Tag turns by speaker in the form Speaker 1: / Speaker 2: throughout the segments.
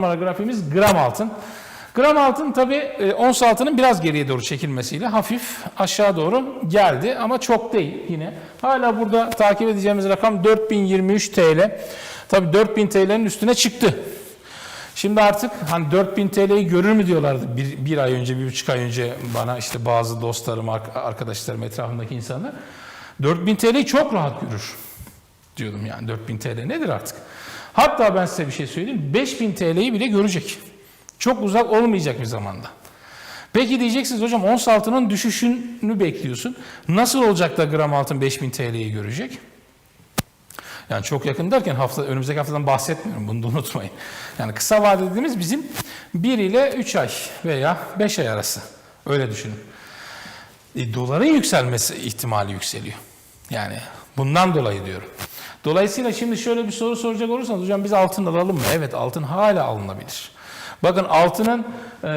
Speaker 1: numara grafiğimiz gram altın. Gram altın tabi e, ons altının biraz geriye doğru çekilmesiyle hafif aşağı doğru geldi ama çok değil yine. Hala burada takip edeceğimiz rakam 4023 TL. Tabi 4000 TL'nin üstüne çıktı. Şimdi artık hani 4000 TL'yi görür mü diyorlardı bir, bir ay önce, bir buçuk ay önce bana işte bazı dostlarım, ark- arkadaşlarım, etrafımdaki insanlar. 4000 TL'yi çok rahat görür diyordum yani 4000 TL nedir artık? Hatta ben size bir şey söyleyeyim 5000 TL'yi bile görecek. Çok uzak olmayacak bir zamanda. Peki diyeceksiniz hocam ons altının düşüşünü bekliyorsun. Nasıl olacak da gram altın 5000 TL'yi görecek? Yani çok yakın derken hafta önümüzdeki haftadan bahsetmiyorum bunu da unutmayın. Yani kısa vade dediğimiz bizim 1 ile 3 ay veya 5 ay arası. Öyle düşünün. E, doların yükselmesi ihtimali yükseliyor. Yani bundan dolayı diyorum. Dolayısıyla şimdi şöyle bir soru soracak olursanız hocam biz altın alalım mı? Evet altın hala alınabilir. Bakın altının e,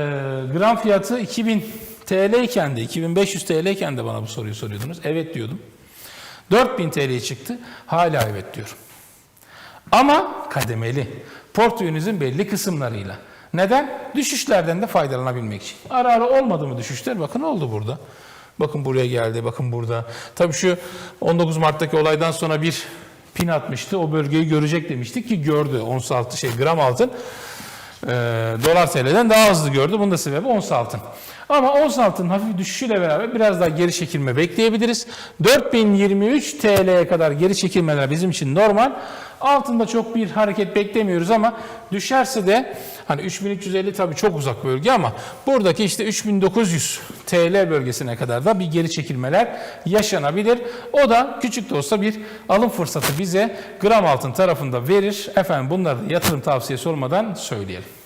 Speaker 1: gram fiyatı 2000 TL iken de 2500 TL iken de bana bu soruyu soruyordunuz. Evet diyordum. 4000 TL'ye çıktı. Hala evet diyorum. Ama kademeli. Portföyünüzün belli kısımlarıyla. Neden? Düşüşlerden de faydalanabilmek için. Ara ara olmadı mı düşüşler? Bakın oldu burada. Bakın buraya geldi, bakın burada. Tabii şu 19 Mart'taki olaydan sonra bir pin atmıştı. O bölgeyi görecek demiştik ki gördü. Ons altı şey gram altın e, dolar TL'den daha hızlı gördü. Bunun da sebebi ons altın. Ama ons altının hafif düşüşüyle beraber biraz daha geri çekilme bekleyebiliriz. 4023 TL'ye kadar geri çekilmeler bizim için normal. Altında çok bir hareket beklemiyoruz ama düşerse de hani 3350 tabii çok uzak bölge ama buradaki işte 3900 TL bölgesine kadar da bir geri çekilmeler yaşanabilir. O da küçük de olsa bir alım fırsatı bize gram altın tarafında verir. Efendim bunları da yatırım tavsiyesi olmadan söyleyelim.